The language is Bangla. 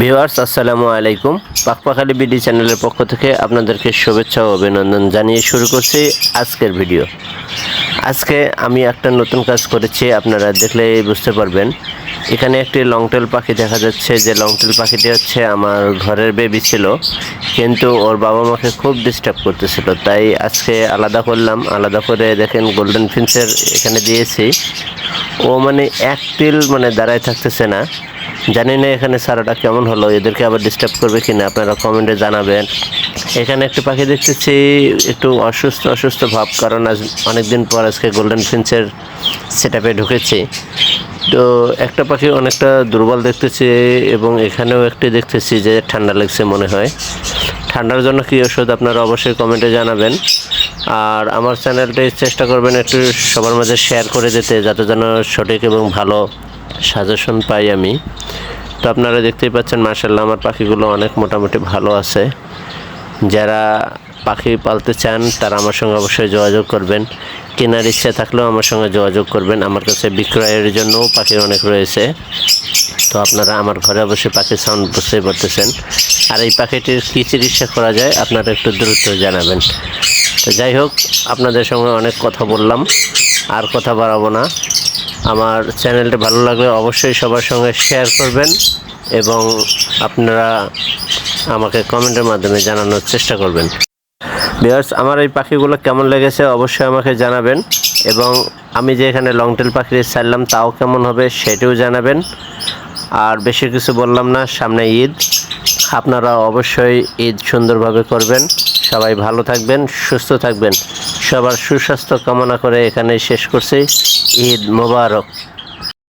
ভিউয়ার্স, আসসালামু আলাইকুম। পাকপাখালি বিডি চ্যানেলের পক্ষ থেকে আপনাদেরকে শুভেচ্ছা ও অভিনন্দন জানিয়ে শুরু করছি আজকের ভিডিও। আজকে আমি একটা নতুন কাজ করেছি, আপনারা দেখলেই বুঝতে পারবেন। এখানে একটি লংটেল পাখি দেখা যাচ্ছে, যে লংটেল পাখিটি হচ্ছে আমার ঘরের বেবি ছিল, কিন্তু ওর বাবা মাকে খুব ডিস্টার্ব করতেছিল, তাই আজকে আলাদা করলাম। আলাদা করে দেখেন গোল্ডেন ফিন্সের এখানে দিয়েছি। ও মানে এক টিল মানে দাঁড়ায় থাকতেছে না। জানি না এখানে সারাটা কেমন হলো, এদেরকে আবার ডিস্টার্ব করবে কি না আপনারা কমেন্টে জানাবেন। এখানে একটি পাখি দেখতেছি, একটু অসুস্থ অসুস্থ ভাব, কারণ আজ অনেকদিন পর আজকে গোল্ডেন ফিন্সের সেট আপে ঢুকেছি। তো একটা পাখি অনেকটা দুর্বল দেখতেছি এবং এখানেও একটি দেখতেছি যে ঠান্ডা লাগছে মনে হয়। ঠান্ডার জন্য কী ওষুধ আপনারা অবশ্যই কমেন্টে জানাবেন। আর আমার চ্যানেলটি চেষ্টা করবেন একটু সবার মাঝে শেয়ার করে দিতে, যাতে যেন সঠিক এবং ভালো সাজেশন পাই আমি। তো আপনারা দেখতেই পাচ্ছেন মার্শাল্লাহ আমার পাখিগুলো অনেক মোটামুটি ভালো আছে। যারা পাখি পালতে চান, তারা আমার সঙ্গে অবশ্যই যোগাযোগ করবেন। কেনার ইচ্ছা থাকলেও আমার সঙ্গে যোগাযোগ করবেন। আমার কাছে বিক্রয়ের জন্যও পাখি অনেক রয়েছে। তো আপনারা আমার ঘরে অবশ্যই পাখির সাউন্ড বুঝতেই পারতেছেন। আর এই পাখিটির কী চিকিৎসা করা যায়, আপনারা একটু দ্রুত জানাবেন। তো যাই হোক, আপনাদের সঙ্গে অনেক কথা বললাম, আর কথা বাড়াবো না। আমার চ্যানেলটি ভালো লাগলে অবশ্যই সবার সঙ্গে শেয়ার করবেন এবং আপনারা আমাকে কমেন্টের মাধ্যমে জানানোর চেষ্টা করবেন। বিয়ার্স আমার এই পাখিগুলো কেমন লেগেছে অবশ্যই আমাকে জানাবেন এবং আমি যে এখানে লংটেল পাখি ছাড়লাম তাও কেমন হবে সেটিও জানাবেন। আর বেশি কিছু বললাম না, সামনে ঈদ। আপনারা অবশ্যই ঈদ সুন্দরভাবে করবেন। সবাই ভালো থাকবেন সুস্থ থাকবেন। সবার সুস্বাস্থ্য কামনা করে এখানে শেষ করছি। ঈদ মোবারক।